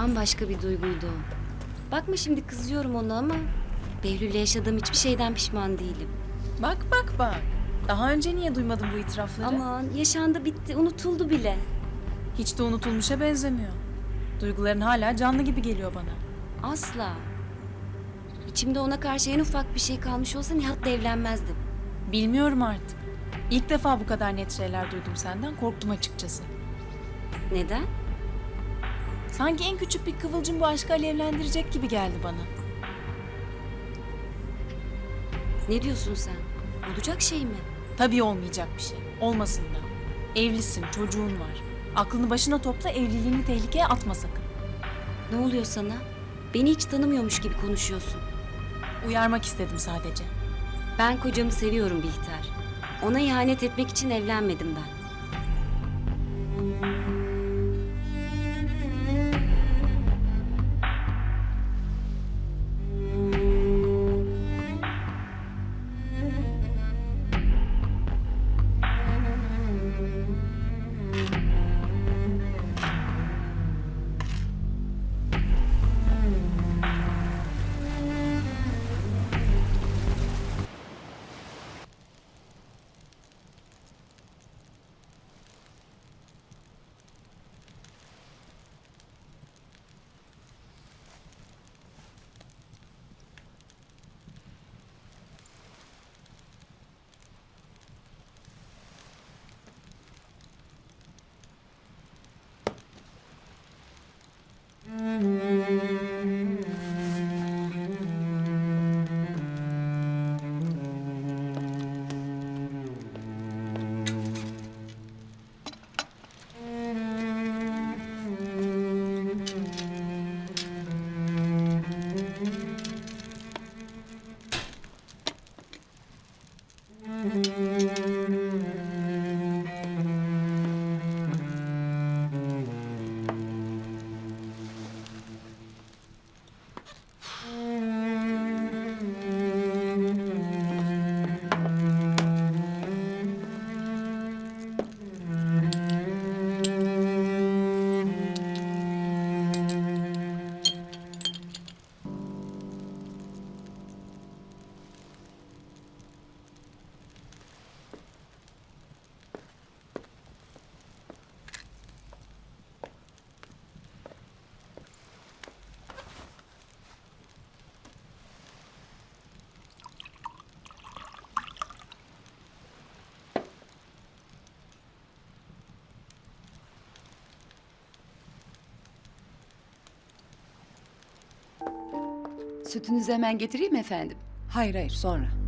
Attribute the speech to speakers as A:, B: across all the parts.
A: Bambaşka bir duyguydu o. Bakma şimdi kızıyorum ona ama Behlül'le yaşadığım hiçbir şeyden pişman değilim.
B: Bak bak bak. Daha önce niye duymadım bu itirafları?
A: Aman yaşandı bitti unutuldu bile.
B: Hiç de unutulmuşa benzemiyor. Duyguların hala canlı gibi geliyor bana.
A: Asla. İçimde ona karşı en ufak bir şey kalmış olsa Nihat'la evlenmezdim.
B: Bilmiyorum artık. İlk defa bu kadar net şeyler duydum senden. Korktum açıkçası.
A: Neden?
B: Sanki en küçük bir kıvılcım bu aşkı alevlendirecek gibi geldi bana.
A: Ne diyorsun sen? Olacak şey mi?
B: Tabii olmayacak bir şey. Olmasın da. Evlisin, çocuğun var. Aklını başına topla, evliliğini tehlikeye atma sakın.
A: Ne oluyor sana? Beni hiç tanımıyormuş gibi konuşuyorsun.
B: Uyarmak istedim sadece.
A: Ben kocamı seviyorum Bihter. Ona ihanet etmek için evlenmedim ben. Mm-hmm.
C: Sütünüzü hemen getireyim efendim?
D: Hayır hayır sonra.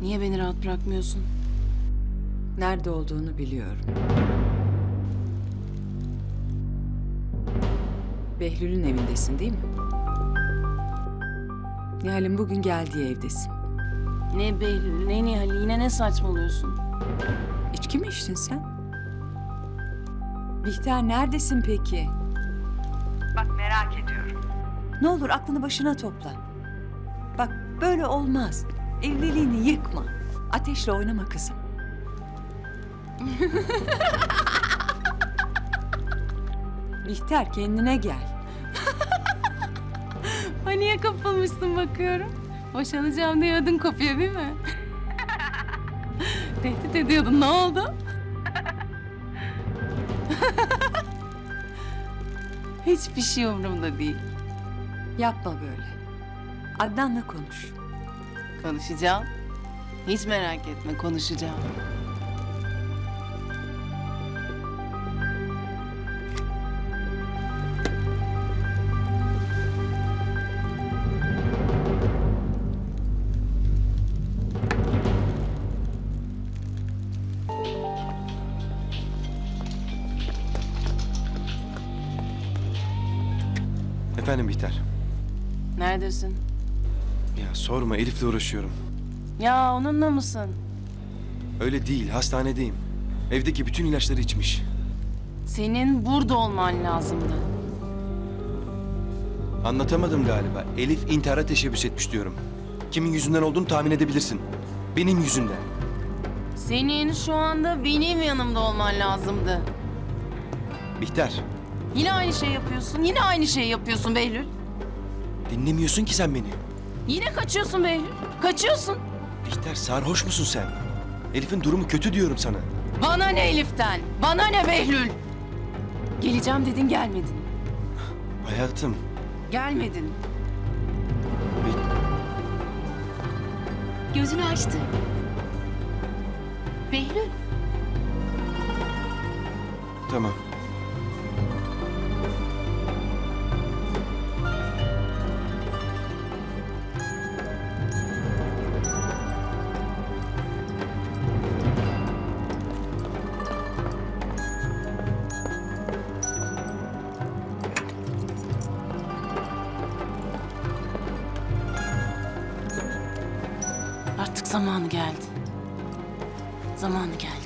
C: Niye beni rahat bırakmıyorsun?
D: Nerede olduğunu biliyorum. Behlül'ün evindesin değil mi? Nihal'in bugün geldiği evdesin.
C: Ne Behlül, ne Nihal, yine ne saçmalıyorsun?
D: İçki mi içtin sen? Bihter neredesin peki? Bak merak ediyorum. Ne olur aklını başına topla. Bak böyle olmaz. Evliliğini yıkma. Ateşle oynama kızım. Bihter kendine gel.
C: Paniğe kapılmışsın bakıyorum. Boşanacağım diye ödün kopuyor değil mi? Tehdit ediyordun, ne oldu? Hiçbir şey umurumda değil.
D: Yapma böyle. Adnan'la konuş.
C: Konuşacağım. Hiç merak etme, konuşacağım.
E: Efendim Bihter.
C: Neredesin?
E: Ya sorma Elif'le uğraşıyorum.
B: Ya onunla mısın?
E: Öyle değil hastanedeyim. Evdeki bütün ilaçları içmiş.
B: Senin burada olman lazımdı.
E: Anlatamadım galiba. Elif intihara teşebbüs etmiş diyorum. Kimin yüzünden olduğunu tahmin edebilirsin. Benim yüzümden.
B: Senin şu anda benim yanımda olman lazımdı.
E: Bihter,
B: Yine aynı şey yapıyorsun. Yine aynı şey yapıyorsun Behlül.
E: dinlemiyorsun ki sen beni.
B: Yine kaçıyorsun Behlül. Kaçıyorsun.
E: Bihter sarhoş musun sen? Elif'in durumu kötü diyorum sana.
B: Bana ne Elif'ten? Bana ne Behlül? Geleceğim dedin gelmedin.
E: Hayatım,
B: Gelmedin.
E: Be-
A: Gözünü açtı. Behlül.
E: tamam.
B: Zamanı geldi. Zamanı geldi.